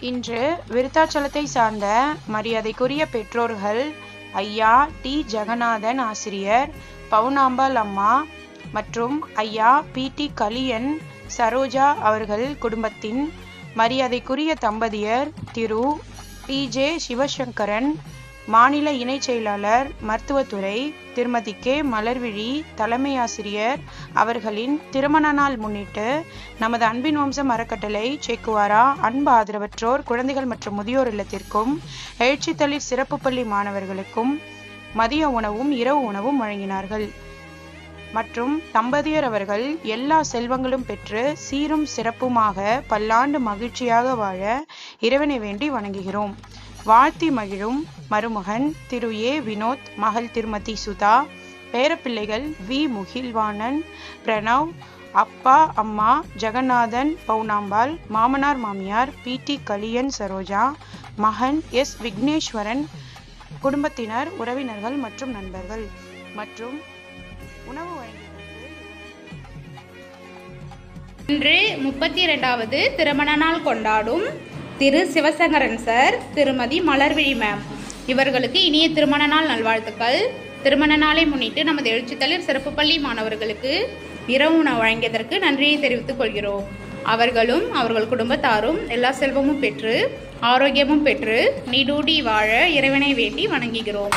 இன்று விருத்தாச்சலத்தை சார்ந்த மரியாதைக்குரிய பெற்றோர்கள் ஐயா டி. ஜெகநாதன் ஆசிரியர் பவுனாம்பாள் அம்மா மற்றும் ஐயா பி. டி. கலியன் சரோஜா அவர்கள் குடும்பத்தின் மரியாதைக்குரிய தம்பதியர் திரு. பி. ஜே. சிவசங்கரன் மாநில இணைச் செயலாளர் மருத்துவத்துறை திருமதி கே. மலர்விழி தலைமை ஆசிரியர் அவர்களின் திருமண நாள் முன்னிட்டு நமது அன்பின் வம்சம் அறக்கட்டளை சேக்குவாரா அன்பு ஆதரவற்றோர் குழந்தைகள் மற்றும் முதியோர் இல்லத்திற்கும் எழுச்சித்தளிர் சிறப்பு பள்ளி மாணவர்களுக்கும் மதிய உணவும் இரவு உணவும் வழங்கினார்கள். மற்றும் தம்பதியர் அவர்கள் எல்லா செல்வங்களும் பெற்று சீரும் சிறப்புமாக பல்லாண்டு மகிழ்ச்சியாக வாழ இறைவனை வேண்டி வணங்குகிறோம். வாழ்த்தி மகிழும் மருமகன் திரு ஏ வினோத் மகள் திருமதி சுதா பேரப்பிள்ளைகள் வி முகில்வாணன் பிரணவ் அப்பா அம்மா ஜெகநாதன் பவுனாம்பாள் மாமனார் மாமியார் பி டி கலியன் சரோஜா மகன் எஸ் விக்னேஸ்வரன் குடும்பத்தினர் உறவினர்கள் மற்றும் நண்பர்கள் மற்றும் உணவு வழங்கியதற்கு இன்று முப்பத்தி இரண்டாவது திருமண நாள் கொண்டாடும் திரு சிவசங்கரன் சார் திருமதி மலர்விழி மேம் இவர்களுக்கு இனிய திருமண நாள் நல்வாழ்த்துக்கள். திருமண நாளை முன்னிட்டு நமது எழுச்சித்தலைவர் சிறப்பு பள்ளி மாணவர்களுக்கு இரவு உணவு வழங்கியதற்கு நன்றியை தெரிவித்துக் கொள்கிறோம். அவர்களும் அவர்கள் குடும்பத்தாரும் எல்லா செல்வமும் பெற்று ஆரோக்கியமும் பெற்று நீடூடி வாழ இறைவனை வேண்டி வணங்குகிறோம்.